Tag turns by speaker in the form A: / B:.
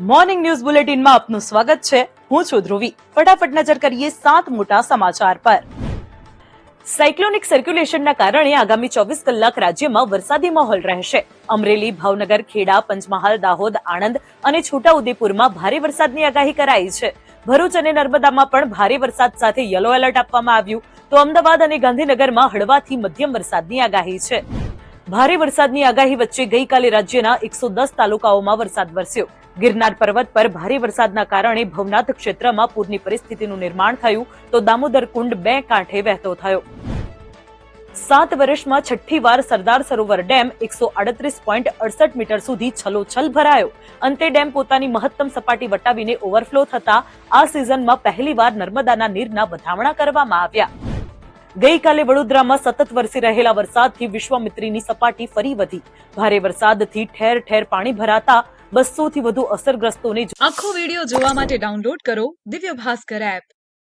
A: Morning news બુલેટિનમાં આપનું સ્વાગત છે. હું છું ધ્રુવી. ફટાફટ નજર કરીએ સાત મોટા સમાચાર પર. સાયક્લોનિક સર્ક્યુલેશનના કારણે આગામી ચોવીસ કલાક રાજ્યમાં વરસાદી માહોલ રહેશે. અમરેલી, ભાવનગર, ખેડા, પંચમહાલ, દાહોદ, આણંદ અને છોટાઉદેપુરમાં ભારે વરસાદની આગાહી કરાઈ છે. ભરૂચ અને નર્મદામાં પણ ભારે વરસાદ સાથે યલો એલર્ટ આપવામાં આવ્યું. તો અમદાવાદ અને ગાંધીનગરમાં હળવાથી મધ્યમ વરસાદની આગાહી છે. ભારે વરસાદની આગાહી વચ્ચે ગઈકાલે રાજ્યના એકસો દસ તાલુકાઓમાં વરસાદ વરસ્યો. ગિરનાર પર્વત પર ભારે વરસાદના કારણે ભવનાથ ક્ષેત્રમાં પૂરની પરિસ્થિતિનું નિર્માણ થયું તો દામોદર કુંડ બે કાંઠે વહેતો થયો. સાત વર્ષમાં છઠ્ઠી વાર સરદાર સરોવર ડેમ એકસો અડત્રીસ પોઈન્ટ અડસઠ મીટર સુધી છલોછલ ભરાયો. અંતે ડેમ પોતાની મહત્તમ સપાટી વટાવીને ઓવરફ્લો થતા આ સિઝનમાં પહેલીવાર નર્મદાના નીરના વધામણા કરવામાં આવ્યા. ગઈકાલે વડોદરામાં સતત વરસી રહેલા વરસાદથી વિશ્વામિત્રીની સપાટી ફરી વધી. ભારે વરસાદથી ઠેર ઠેર પાણી ભરાતા બસો થી વધુ અસરગ્રસ્તોને
B: આખો વીડિયો જોવા માટે ડાઉનલોડ કરો દિવ્ય ભાસ્કર એપ